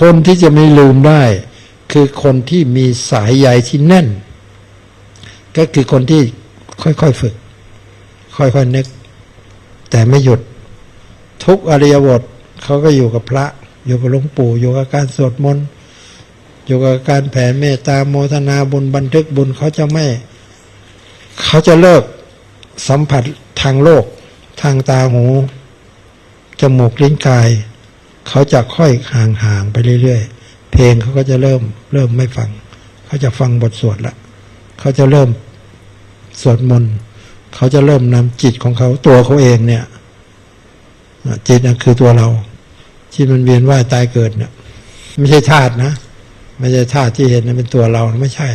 คนที่จะไม่ลืมได้ คือคนที่มีสายใยที่แน่น ก็คือคนที่ค่อยๆฝึก ค่อยๆนึก แต่ไม่หยุด ทุกอริยบทเขาก็อยู่กับพระ อยู่กับหลวงปู่ อยู่กับการสวดมนต์อยู่กับการแผ่เมตตาโมทนาบุญบันทึกบุญเขาจะไม่ เขาจะเลิกสัมผัสทางโลก ทางตาหูจมูกลิ้นกาย เขาจะค่อยห่างๆไปเรื่อยๆ เพลงเขาก็จะเริ่มเริ่มไม่ฟัง เขาจะฟังบทสวดละ เขาจะเริ่มสวดมนต์เขาจะเริ่มนำจิตของเขาตัวเขาเองเนี่ยจิตน่ะคือตัวเราที่มันเวียนว่ายตายเกิดเนี่ยไม่ใช่ธาตุนะไม่ใช่ธาตุที่เห็นนะเป็นตัวเราไม่ใช่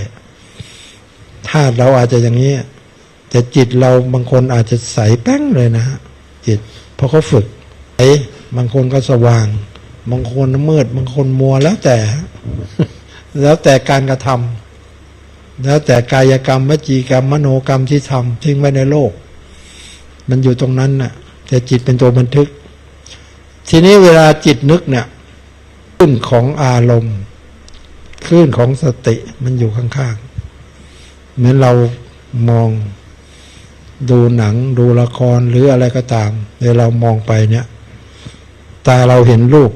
ธาตุเราอาจจะอย่างนี้ แต่จิตเราบางคนอาจจะใสแป้งเลยนะฮะจิตพราะเขาฝึกไอ บางคนก็สว่าง บางคนมืด บางคนมัวแล้วแต่ แล้วแต่การกระทำแล้วแต่กายกรรมวจีกรรมมโนกรรมที่ทำทิ้งไว้ในโลก มันอยู่ตรงนั้นน่ะ แต่จิตเป็นตัวบันทึก ทีนี้เวลาจิตนึกเนี่ยคลื่นของอารมณ์คลื่นของสติมันอยู่ข้างๆเหมือนเรามองดูหนังดูละครหรืออะไรก็ตามเวลาเรามองไปเนี่ย ตาเราเห็นรูป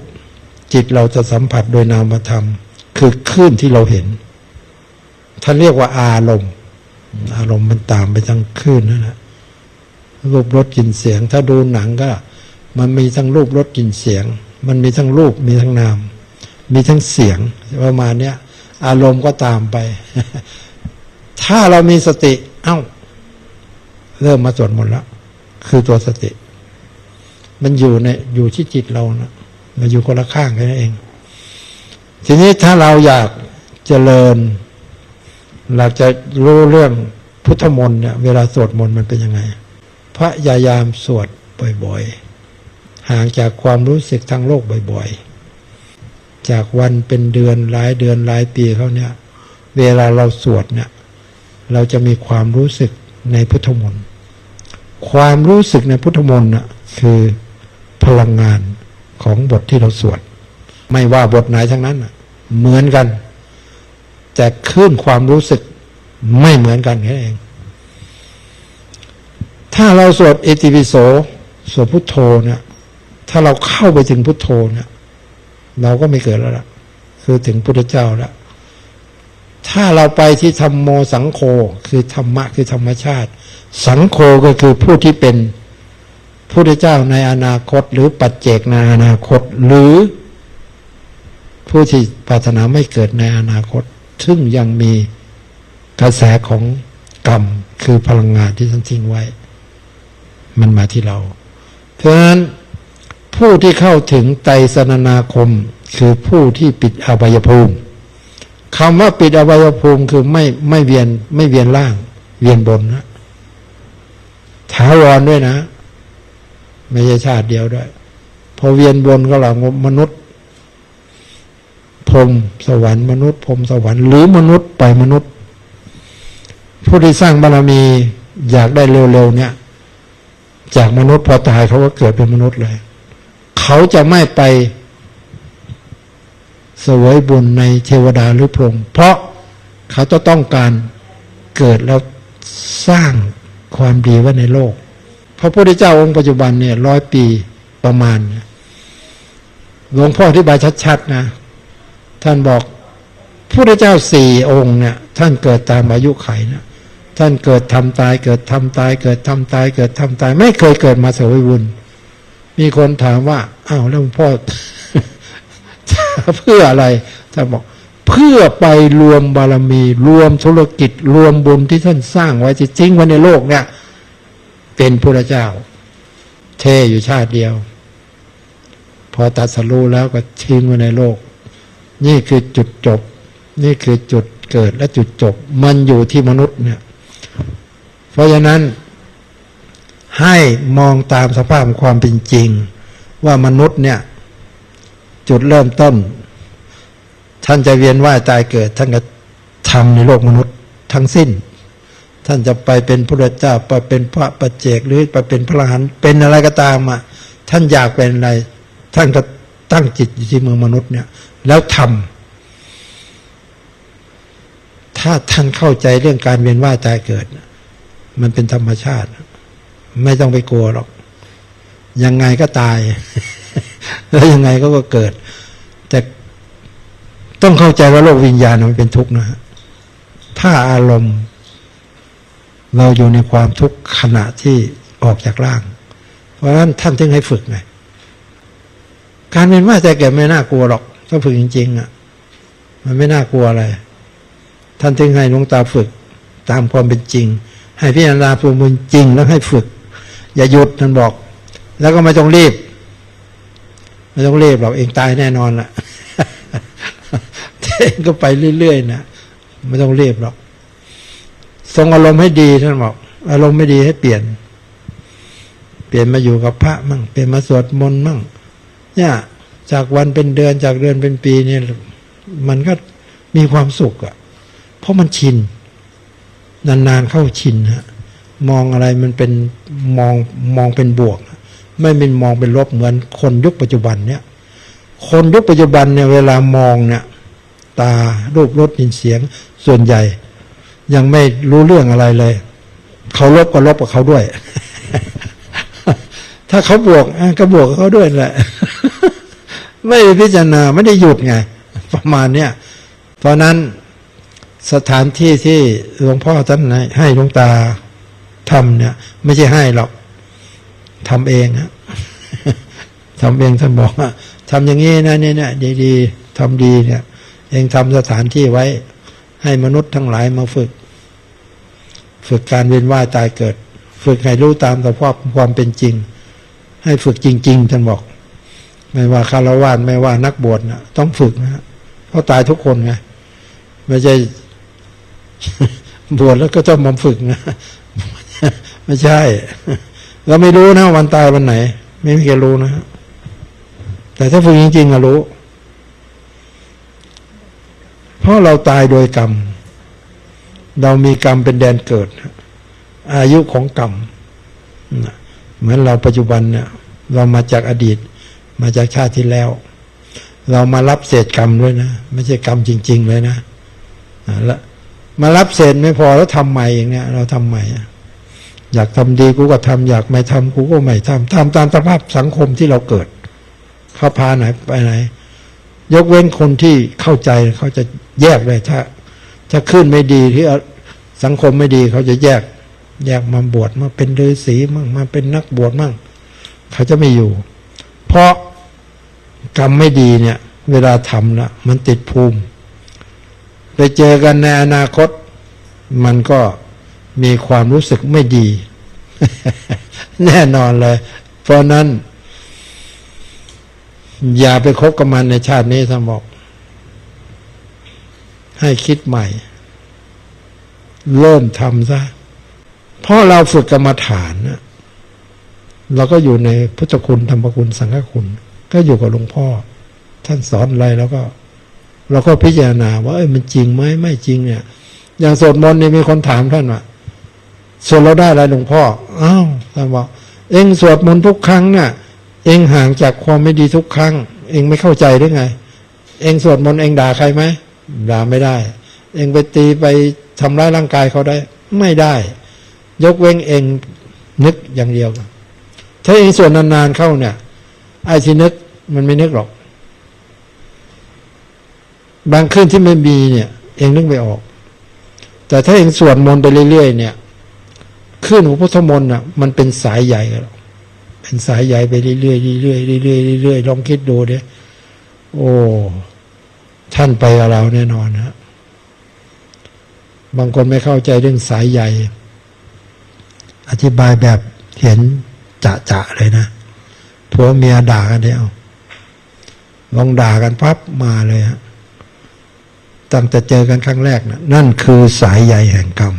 จิตเราจะสัมผัสโดยนามธรรม คือคลื่นที่เราเห็นท่านเรียกว่าอารมณ์ อารมณ์มันตามไปทั้งคลื่นนั่นแหละรูปรสกลิ่นเสียง ถ้าดูหนังก็ มันมีทั้งรูปรสกลิ่นเสียง มันมีทั้งรูปมีทั้งนาม มีทั้งเสียงประมาณเนี้ยอารมณ์ก็ตามไป ถ้าเรามีสติ เอ้า เริ่มมาสวดมนต์แล้ว คือตัวสติ มันอยู่ในอยู่ที่จิตเรานะมันอยู่คนละข้างแค่นั้นเอง ทีนี้ถ้าเราอยากเจริญอยาจะรู้เรื่องพุทธมนต์เนี่ยเวลาสวดมนต์มันเป็นยังไง พระยายามสวดบ่อยๆ ห่างจากความรู้สึกทางโลกบ่อยๆ จากวันเป็นเดือนหลายเดือนหลายปีเขาเนี่ย เวลาเราสวดเนี่ยเราจะมีความรู้สึกในพุทธมนต์ ความรู้สึกในพุทธมนต์น่ะคือ พลังงานของบทที่เราสวด ไม่ว่าบทไหนทั้งนั้น เหมือนกัน แต่คลื่นความรู้สึกไม่เหมือนกันแค่เอง ถ้าเราสวดเอติปิโสสวดพุทโธเนี่ย ถ้าเราเข้าไปถึงพุทโธเนี่ย เราก็ไม่เกิดแล้วล่ะ คือถึงพุทธเจ้าแล้วถ้าเราไปที่ธรรมโมสังโฆคือธรรมะคือธรรมชาติ สังโฆก็คือผู้ที่เป็น พุทธเจ้าในอนาคต หรือปัจเจกในอนาคต หรือ ผู้ที่ปรารถนาไม่เกิดในอนาคต ซึ่งยังมีกระแสของกรรมคือพลังงานที่ท่านทิ้งไว้ มันมาที่เรา เพราะฉะนั้นผู้ที่เข้าถึงไตรสนนาคม คือผู้ที่ปิดอบายภูมิคำว่าปิดอบายภูมิคือไม่ไม่เวียนไม่เวียนล่าง เวียนบนนะถาวรด้วยนะ ไม่ใช่ชาติเดียวด้วย พอเวียนบนก็เรามนุษย์พรมสวรรค์มนุษย์พรมสวรรค์หรือมนุษย์ไปมนุษย์ ผู้ที่สร้างบารมีอยากได้เร็วๆเนี่ย จากมนุษย์พอตายเขาก็เกิดเป็นมนุษย์เลย เขาจะไม่ไปสวยบุญในเทวดาหรือพรหมเพราะเขาจะต้องการเกิดแล้วสร้างความดีไว้ในโลก พระพุทธเจ้าองค์ปัจจุบันเนี่ยร้อยปีประมาณหลวงพ่ออธิบายชัดๆนะท่านบอกพระพุทธเจ้าสี่องค์เนี่ยท่านเกิดตามอายุไขนะท่านเกิดทำตาย เกิดทำตาย เกิดทำตาย เกิดทำตาย ไม่เคยเกิดมาเสวยบุญมีคนถามว่าอ้าวแล้วหลวงพ่อเพื่ออะไรท่านบอก เพื่อไปรวมบารมี รวมธุรกิจ รวมบุญที่ท่านสร้างไว้ที่ทิ้งไว้ในโลกเนี่ย เป็นพระเจ้า เทอยู่ชาติเดียว พอตัดสรู้แล้วก็ทิ้งไว้ในโลก นี่คือจุดจบ นี่คือจุดเกิดและจุดจบ มันอยู่ที่มนุษย์เนี่ย เพราะฉะนั้นให้มองตามสภาพความเป็นจริง ว่ามนุษย์เนี่ย จุดเริ่มต้น ท่านจะเวียนว่ายตายเกิด ท่านก็ทำในโลกมนุษย์ทั้งสิ้น ท่านจะไปเป็นพระเจ้าไปเป็นพระปัจเจกหรือไปเป็นพระหันเป็นอะไรก็ตามอะท่านอยากเป็นอะไร ท่านก็ตั้งจิตอยู่ที่เมืองมนุษย์เนี่ย แล้วทำถ้าท่านเข้าใจเรื่องการเวียนว่ายตายเกิด มันเป็นธรรมชาติ ไม่ต้องไปกลัวหรอก ยังไงก็ตาย แล้วยังไงก็ก็เกิด แต่ต้องเข้าใจว่าโลกวิญญาณมันเป็นทุกข์นะถ้าอารมณ์ เราอยู่ในความทุกข์ขณะที่ออกจากร่าง เพราะฉะนั้นท่านถึงให้ฝึกไงการเป็นว่าแต่แก่ไม่น่ากลัวหรอก ถ้าฝึกจริง ๆ อะ มันไม่น่ากลัวอะไร ท่านถึงให้หลวงตาฝึก ตามความเป็นจริง ให้พิจารณาควมเป็นจริงแล้วให้ฝึก อย่าหยุดท่านบอก แล้วก็ไม่ต้องรีบไม่ต้องรีบหรอกเองตายแน่นอนละเองก็ไปเรื่อยๆนะไม่ต้องรีบหรอก ทรงอารมณ์ให้ดีท่านบอก อารมณ์ไม่ดีให้เปลี่ยน เปลี่ยนมาอยู่กับพระมั่งเปลี่ยนมาสวดมนต์มั่ง เนี่ย จากวันเป็นเดือนจากเดือนเป็นปีเนี่ย มันก็มีความสุขอะ่ะ เพราะมันชิน นานๆเข้าชินฮะมองอะไรมันเป็นมองมองเป็นบวก ไม่เป็นมองเป็นลบเหมือนคนยุคปัจจุบันเนี่ยคนยุคปัจจุบันเนี่ยเวลามองเนี่ย ตารูปรสยินเสียงส่วนใหญ่ ยังไม่รู้เรื่องอะไรเลยเขาลบก็ลบกับเขาด้วย ถ้าเขาบวกก็บวกกับเขาด้วยแหละ ไม่ได้พิจารณาไม่ได้หยุดไง ประมาณเนี้ยเพราะนั้นสถานที่ที่หลวงพ่อท่านให้หลวงตาทำเนี่ย ไม่ใช่ให้หรอกทำเองฮะทำเองท่านบอกว่าทำอย่างนี้นะเนี่ยเนี่ยดีๆทำดีเนี่ย เองทำสถานที่ไว้ ให้มนุษย์ทั้งหลายมาฝึก ฝึกการเวียนว่ายตายเกิด ฝึกให้รู้ตามสภาพความเป็นจริง ให้ฝึกจริง ๆท่านบอกไม่ว่าคารวะไม่ว่านักบวชนะต้องฝึกนะเพราะตายทุกคนไงไม่ใช่บวชแล้วก็ต้องมาฝึกนะไม่ใช่เราไม่รู้นะวันตายวันไหน ไม่มีใครรู้นะฮะแต่ถ้าฝึกจริงๆอะรู้ เพราะเราตายโดยกรรม เรามีกรรมเป็นแดนเกิด อายุของกรรมเหมือนเราปัจจุบันเนี่ยเรามาจากอดีต มาจากชาติที่แล้ว เรามารับเศษกรรมด้วยนะไม่ใช่กรรมจริง ๆ เลยนะแล้วมารับเศษไม่พอแล้วทำใหม่อย่างเนี้ย เราทำใหม่อะอยากทำดีกูก็ทำอยากไม่ทำกูก็ไม่ทำทำตามสภาพสังคมที่เราเกิด เขาพาไหนไปไหน ยกเว้นคนที่เข้าใจเขาจะแยกเลยถ้า ถ้าขึ้นไม่ดีที่สังคมไม่ดีเขาจะแยก แยกมาบวชมาเป็นฤาษีมั่งมาเป็นนักบวชมั่ง เขาจะไม่อยู่ เพราะกรรมไม่ดีเนี่ย เวลาทำละมันติดภูมิไปเจอกันในอนาคต มันก็มีความรู้สึกไม่ดี แน่นอนเลย เพราะนั้น อย่าไปคบกับมันในชาตินี้ท่านบอก ให้คิดใหม่ เริ่มทำซะเพราะเราฝึกกรรมฐานนะเราก็อยู่ในพุทธคุณธรรมคุณสังฆคุณ ก็อยู่กับหลวงพ่อ ท่านสอนอะไรแล้วก็เราก็พิจารณาว่าเอ้ยมันจริงไหมไม่จริง เนี่ย อย่างสวดมนต์นี่มีคนถามท่านว่าสวดเราได้อะไรหลวงพ่ออ้าวท่านบอกเองสวดมนต์ทุกครั้งน่ะเองห่างจากความไม่ดีทุกครั้ง เองไม่เข้าใจได้ไง เองสวดมนต์เองด่าใครไหม ด่าไม่ได้ เองไปตีไปทำร้ายร่างกายเขาได้ ไม่ได้ ยกเว้นเองนึกอย่างเดียว ถ้าเองสวดนานๆเข้าเนี่ยไอ้ที่นึกมันไม่นึกหรอก บางคืนที่ไม่มีเนี่ย เองนึกไม่ออก แต่ถ้าเองสวดมนต์ไปเรื่อยๆเนี่ยขึ้นของพุทธมนต์อะมันเป็นสายใหญ่หรอกเป็นสายใหญ่ไปเรื่อยๆเรื่อยๆเรื่อยๆเรื่อยๆลองคิดดูเนียโอ้ ท่านไปกับเราแน่นอนฮะบางคนไม่เข้าใจเรื่องสายใหญ่อธิบายแบบเห็นจะๆเลยนะผัวเมียด่ากันเดียวลองด่ากันปั๊บมาเลยฮะตั้งแต่เจอกันครั้งแรกนะนั่นคือสายใยแห่งกรรม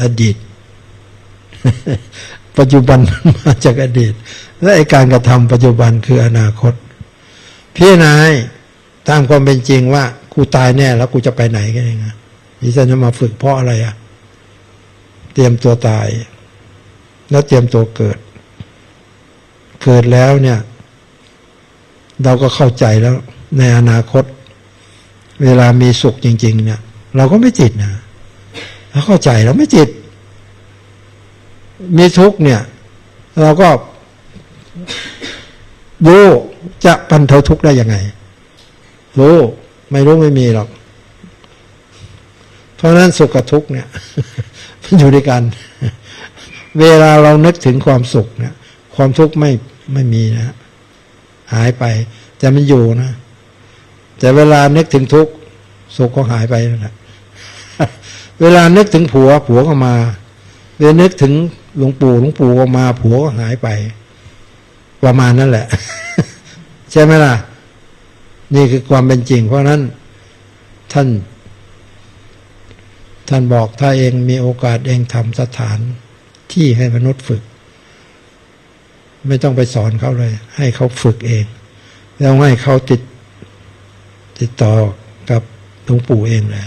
อดีต ปัจจุบันมาจากอดีต และไอการกระทำปัจจุบันคืออนาคต พี่นาย ตามความเป็นจริงว่ากูตายแน่แล้วกูจะไปไหนกันเองอะดิฉันจะมาฝึกเพราะอะไรอะเตรียมตัวตาย แล้วเตรียมตัวเกิด เกิดแล้วเนี่ย เราก็เข้าใจแล้ว ในอนาคต เวลามีสุขจริง ๆ เนี่ย เราก็ไม่จิตนะเราเข้าใจเราไม่จิต มีทุกเนี่ย เราก็รู้จะบรรเทาทุกข์ได้ยังไง รู้ไม่รู้ไม่มีหรอก เพราะนั้นสุขกับทุกข์เนี่ยมันอยู่ด้วยกัน เวลาเรานึกถึงความสุขเนี่ย ความทุกข์ไม่ไม่มีนะ หายไป แต่มันอยู่นะ แต่เวลานึกถึงทุกข์สุขก็หายไปนั่นแหละเวลานึกถึงผัว ผัวก็มา เวลานึกถึงหลวงปู่หลวงปู่ก็มา ผัวก็หายไป ประมาณนั้นแหละ ใช่ไหมล่ะ นี่คือความเป็นจริง เพราะนั้นท่าน ท่านบอกถ้าเองมีโอกาสเองทำสถานที่ให้มนุษย์ฝึก ไม่ต้องไปสอนเขาเลย ให้เขาฝึกเอง แล้วให้เขาติดติดต่อกับหลวงปู่เองแหละ